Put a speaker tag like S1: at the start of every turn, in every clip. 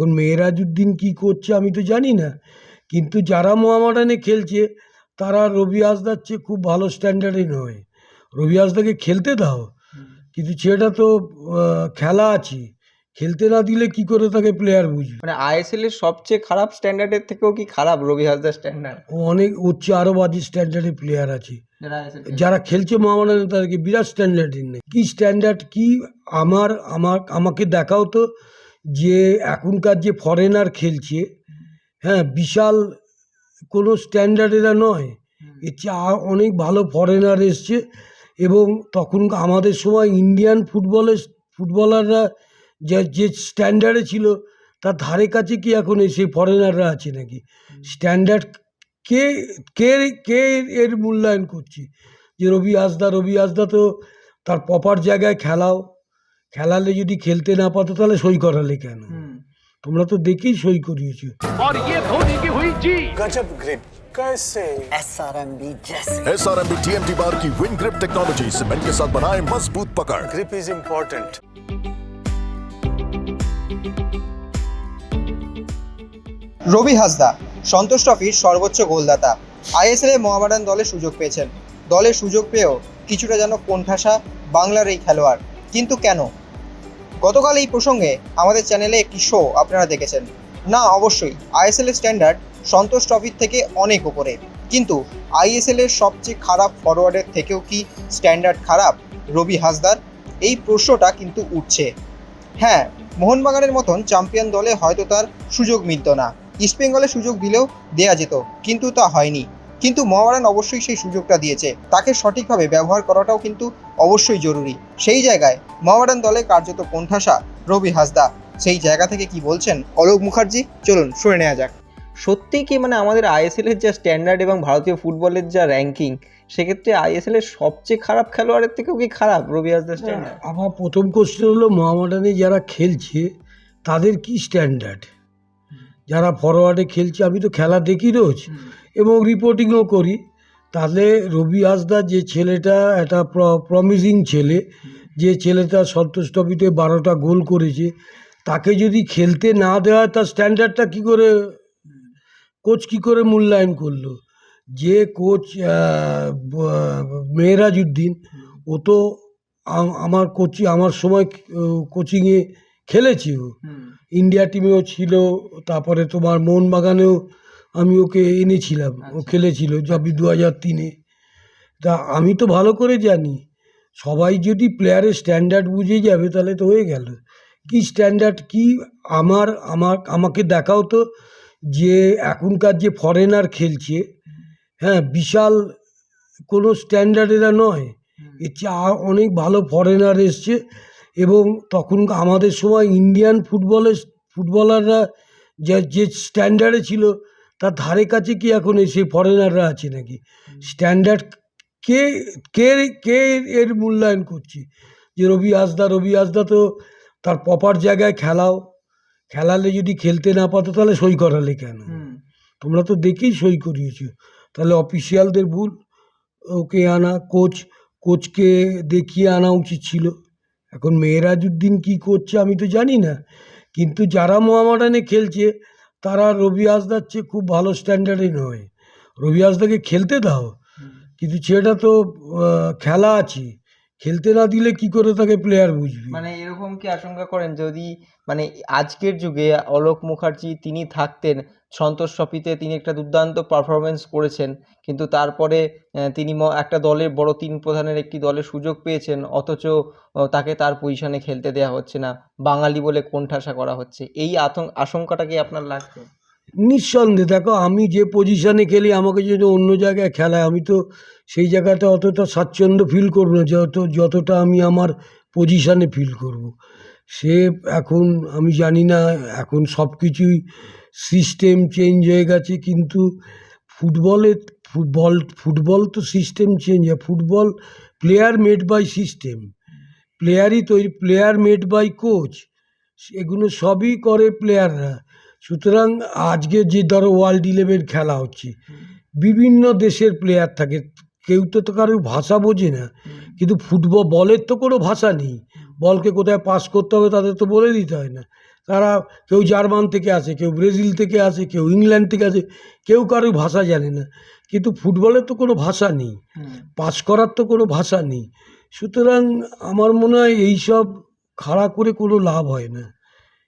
S1: এখন মেয়েরাজউদ্দিন কী করছে আমি তো জানি না। কিন্তু যারা মোহামেডানে খেলছে তারা রবি হাসদার চেয়ে খুব ভালো স্ট্যান্ডার্ডে নয়। রবি হাসদাকে খেলতে দাও। কিন্তু সেটা তো খেলা আছে। খেলতে না দিলে কি করে তাকে প্লেয়ার বুঝবে?
S2: মানে আইএসএল এর সবচেয়ে খারাপ স্ট্যান্ডার্ডের থেকেও কি খারাপ রবি হাসদার স্ট্যান্ডার্ড
S1: ও অনেক উচ্চ আরও বাজে স্ট্যান্ডার্ডের প্লেয়ার আছে।
S2: যারা
S1: খেলছে। মোহামেডানে তাদেরকে বিরাট স্ট্যান্ডার্ডের নেই। কী স্ট্যান্ডার্ড কি আমার আমার আমাকে দেখাও তো। যে এখনকার যে ফরেনার খেলছে হ্যাঁ বিশাল কোনো স্ট্যান্ডার্ডেরা নয়। এর চেয়ে অনেক ভালো ফরেনার এসছে এবং তখন আমাদের সময় ইন্ডিয়ান ফুটবলের ফুটবলাররা যে যে স্ট্যান্ডার্ডে ছিল তার ধারে কাছে কি এখন এসে ফরেনাররা আছে নাকি? স্ট্যান্ডার্ড কে কে কে এর মূল্যায়ন করছে? যে রবি হাসদা রবি হাসদা তো তার প্রপার জায়গায় খেলাও। খেলালে যদি খেলতে না পাতো তাহলে সই করালে কেন তোমরা তো দেখেই সই করিয়েছো
S3: और ये धोनी की हुई जी
S4: गजब ग्रिप कैसे
S5: एस आर एम बी जैसे
S6: S R M B T M T bar की विन ग्रिप टेक्नोलॉजी सीमेंट के साथ बनाए मजबूत पकड़
S4: grip is important
S7: Rabi Hansda Santosh ট্রফির সর্বোচ্চ গোলদাতা আইএসএল এ মোহামেডান দলে সুযোগ পেয়েছেন দলে সুযোগ পেয়েও কিছুটা যেন কোণঠাসা বাংলার এই খেলোয়াড় কিন্তু কেন গতকাল এই প্রসঙ্গে আমাদের চ্যানেলে একটি শো আপনারা দেখেছেন। না, অবশ্যই আইএসএল এর স্ট্যান্ডার্ড সন্তোষ ট্রফির থেকে অনেক উপরে। কিন্তু আইএসএল এর সবচেয়ে খারাপ ফরওয়ার্ডের থেকেও কি স্ট্যান্ডার্ড খারাপ? রবি হাসদার, এই প্রশ্নটা কিন্তু উঠছে। হ্যাঁ মোহনবাগানের মতন চ্যাম্পিয়ন দলে হয়তো তার সুযোগ মিলত না। ইস্টবেঙ্গলে সুযোগ দিলেও দেয়া যেত, কিন্তু তা হয়নি। কিন্তু মোহামেডান অবশ্যই সেই সুযোগটা দিয়েছে। তাকে সঠিকভাবে ব্যবহার করাটাও কিন্তু অবশ্যই জরুরি। সেই জায়গায় মোহামেডান দলে কার্যত কোণঠাসা রবি হাসদা। সেই জায়গা থেকে কি বলছেন অলোক মুখার্জি? চলুন শুনে নেওয়া যাক।
S2: সত্যিই কি মানে আমাদের আইএসএল এর যা স্ট্যান্ডার্ড এবং ভারতীয় ফুটবলের যা র্যাঙ্কিং সেক্ষেত্রে আইএসএল এর সবচেয়ে খারাপ খেলোয়াড়ের থেকেও কি খারাপ রবি হাসদার স্ট্যান্ডার্ড
S1: আমার প্রথম কোশ্চেন হলো মোহামেডানে যারা খেলছে তাদের কি স্ট্যান্ডার্ড যারা ফরওয়ার্ডে খেলছে আমি তো খেলা দেখি রোজ। এবং রিপোর্টিংও করি। তাহলে রবি হাসদা যে ছেলেটা একটা প্রমিসিং ছেলে যে ছেলেটা সন্তোষ ট্রফিতে বারোটা গোল করেছে তাকে যদি খেলতে না দেওয়া হয় তার স্ট্যান্ডার্ডটা কী করে কোচ কী করে মূল্যায়ন করল? যে কোচ মেহরাজউদ্দিন ও তো আমার কোচিং আমার সময় কোচিংয়ে খেলেছি ও। ইন্ডিয়া টিমেও ছিল তারপরে তোমার মোহনবাগানেও আমি ওকে এনেছিলাম ও খেলেছিল যাবি দু হাজার তিনে। তা আমি তো ভালো করে জানি সবাই যদি প্লেয়ারের স্ট্যান্ডার্ড বুঝে যাবে তাহলে তো হয়ে গেল। কি স্ট্যান্ডার্ড কি আমার আমার আমাকে দেখাও তো যে এখনকার যে ফরেনার খেলছে হ্যাঁ বিশাল কোনো স্ট্যান্ডার্ডেরা নয়। এর চেয়ে অনেক ভালো ফরেনার এসছে এবং তখন আমাদের সময় ইন্ডিয়ান ফুটবলের ফুটবলাররা যে যে স্ট্যান্ডার্ডে ছিল তার ধারে কাছে কি এখন এসে ফরেনাররা আছে নাকি? স্ট্যান্ডার্ড কে কে কে এর মূল্যায়ন করছে? যে রবি হাসদা রবি হাসদা তো তার প্রপার জায়গায় খেলাও। খেলালে যদি খেলতে না পাতো তাহলে সই করালে কেন? তোমরা তো দেখেই সই করিয়েছো। তাহলে অফিসিয়ালদের ভুল। ওকে আনা কোচ কোচকে দেখিয়ে আনা উচিত ছিল। এখন মেয়েরাজউদ্দিন কী করছে আমি তো জানি না। কিন্তু যারা মোহামেডানে খেলছে তারা রবি হাসদার চেয়ে খুব ভালো স্ট্যান্ডার্ডে নয়। রবি হাসদাকে খেলতে দাও। কিন্তু ছেলেটা তো খেলা আছে। খেলতে না দিলে কি করে তাকে প্লেয়ার বুঝবি?
S2: মানে এরকম কি আশঙ্কা করেন? যদি মানে আজকের যুগে অলোক মুখার্জি তিনি থাকতেন, সন্তোষ ট্রফিতে তিনি একটা দুর্দান্ত পারফরমেন্স করেছেন, কিন্তু তারপরে তিনি একটা দলের বড় তিন প্রধানের একটি দলের সুযোগ পেয়েছেন, অথচ তাকে তার পজিশনে খেলতে দেওয়া হচ্ছে না। বাঙালি বলে কোণঠাসা করা হচ্ছে। এই আতঙ্ক আশঙ্কাটা কি আপনার লাগছে?
S1: নিঃসন্দেহে, দেখো, আমি যে পজিশানে খেলি, আমাকে যদি অন্য জায়গায় খেলায়, আমি তো সেই জায়গাটা অতটা স্বাচ্ছন্দ্য ফিল করব না, যত, যতটা আমি আমার পজিশানে ফিল করব। সে এখন, আমি জানি না, এখন সব কিছুই সিস্টেম চেঞ্জ হয়ে গেছে, কিন্তু ফুটবলে ফুটবল ফুটবল তো সিস্টেম চেঞ্জ হয় football player made by system প্লেয়ারই তৈরি প্লেয়ার মেড বাই কোচ এগুলো সবই করে প্লেয়াররা সুতরাং আজকে যে ধরো ওয়ার্ল্ড ইলেভেন খেলা হচ্ছে, বিভিন্ন দেশের প্লেয়ার থাকে, কেউ তো তো কারও ভাষা বোঝে না, কিন্তু ফুটবল বলের তো কোনো ভাষা নেই, বলকে কোথায় পাস করতে হবে তাদের তো বলে দিতে হয় না। তারা কেউ জার্মান থেকে আসে, কেউ ব্রাজিল থেকে আসে, কেউ ইংল্যান্ড থেকে আসে, কেউ কারোর ভাষা জানে না, কিন্তু ফুটবলের তো কোনো ভাষা নেই পাস করার তো কোনো ভাষা নেই। সুতরাং আমার মনে হয় এইসব খাড়া করে কোনো লাভ হয় না।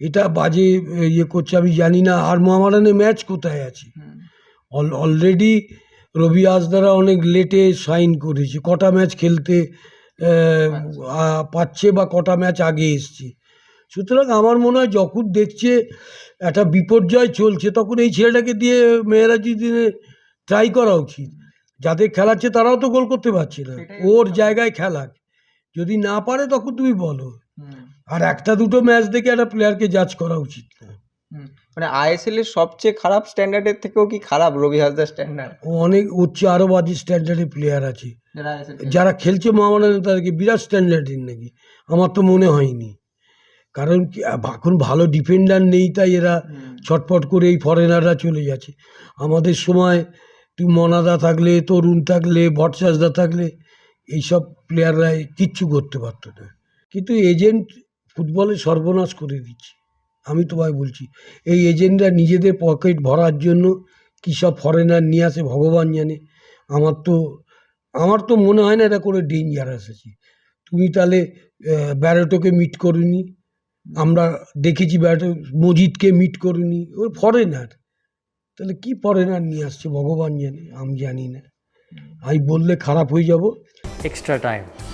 S1: এটা বাজে ইয়ে করছে আমি জানি না। আর মোহামেডানে ম্যাচ কোথায় আছে? অলরেডি রবি হাসদারা অনেক লেটে সাইন করেছে। কটা ম্যাচ খেলতে আহ, পাচ্ছে বা কটা ম্যাচ আগে এসছে। সুতরাং আমার মনে হয় যখন দেখছে একটা বিপর্যয় চলছে তখন এই ছেলেটাকে দিয়ে মেয়েরাজি দিনে ট্রাই করা উচিত। যাদের খেলাচ্ছে তারাও তো গোল করতে পারছে না। ওর জায়গায় খেলাক যদি না পারে তখন তুমি বলো। আর একটা দুটো ম্যাচ দেখে একটা প্লেয়ারকে জাজ করা উচিত না।
S2: মানে আইএসএল এর সবচেয়ে খারাপ স্ট্যান্ডার্ডের থেকেও কি খারাপ রবি হাসদার স্ট্যান্ডার্ড
S1: ও অনেক উচ্চ আরও বাজে স্ট্যান্ডার্ডের প্লেয়ার আছে।
S2: যারা
S1: খেলছে। মহামারানে তাদেরকে বিরাট স্ট্যান্ডার্ডের নাকি। আমার তো মনে হয়নি। কারণ কি এখন ভালো ডিফেন্ডার নেই তাই এরা ছটপট করে এই ফরেনাররা চলে যাচ্ছে। আমাদের সময় তুই মনাদা থাকলে তরুণ থাকলে ভট্টাসদা থাকলে এইসব প্লেয়াররা কিচ্ছু করতে পারতো না। কিন্তু এজেন্ট ফুটবলে সর্বনাশ করে দিচ্ছে। আমি তোমায় বলছি, এই এজেন্টরা নিজেদের পকেট ভরার জন্য কী সব ফরেনার নিয়ে আসে ভগবান জানে। আমার তো আমার তো মনে হয় না এটা কোনো ডেঞ্জারাস আছে। তুমি তাহলে ব্যারেটোকে মিট করুনি। আমরা দেখেছি ব্যারেটো মজিদকে মিট করুনি। ওর ফরেনার তাহলে কি ফরেনার নিয়ে আসছে ভগবান জানে? আমি জানি না। আমি বললে খারাপ হয়ে যাব।
S8: Extra time.